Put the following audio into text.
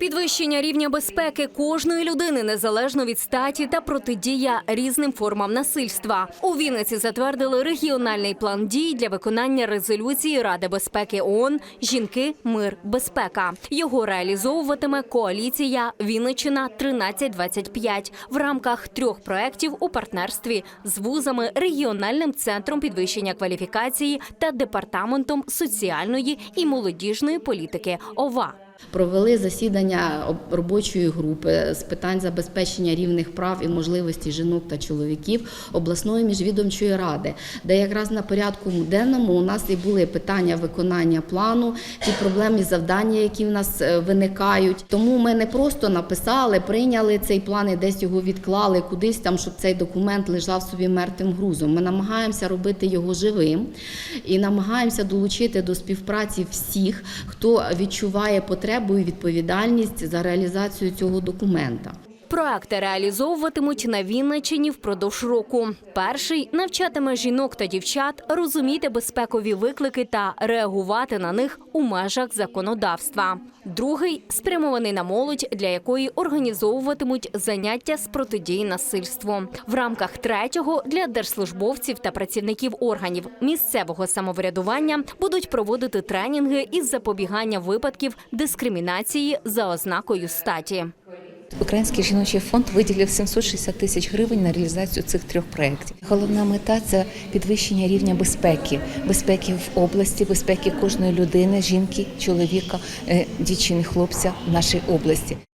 Підвищення рівня безпеки кожної людини незалежно від статі та протидія різним формам насильства. У Вінниці затвердили регіональний план дій для виконання резолюції Ради безпеки ООН «Жінки, мир, безпека». Його реалізовуватиме коаліція Вінничина 1325 в рамках трьох проєктів у партнерстві з вузами, регіональним центром підвищення кваліфікації та департаментом соціальної і молодіжної політики ОВА. Провели засідання робочої групи з питань забезпечення рівних прав і можливостей жінок та чоловіків обласної міжвідомчої ради, де якраз на порядку денному у нас і були питання виконання плану, ті проблемні завдання, які в нас е, виникають. Тому ми не просто написали, прийняли цей план і десь його відклали кудись там, щоб цей документ лежав собі мертвим грузом. Ми намагаємося робити його живим і намагаємося долучити до співпраці всіх, хто відчуває потребу і відповідальність за реалізацію цього документа. Проекти реалізовуватимуть на Вінниччині впродовж року. Перший навчатиме жінок та дівчат розуміти безпекові виклики та реагувати на них у межах законодавства. Другий спрямований на молодь, для якої організовуватимуть заняття з протидії насильству. В рамках третього для держслужбовців та працівників органів місцевого самоврядування будуть проводити тренінги із запобігання випадків дискримінації за ознакою статі. Український жіночий фонд виділив 760 тисяч гривень на реалізацію цих трьох проєктів. Головна мета це підвищення рівня безпеки, безпеки в області, безпеки кожної людини, жінки, чоловіка, е, дівчини, хлопця в нашій області.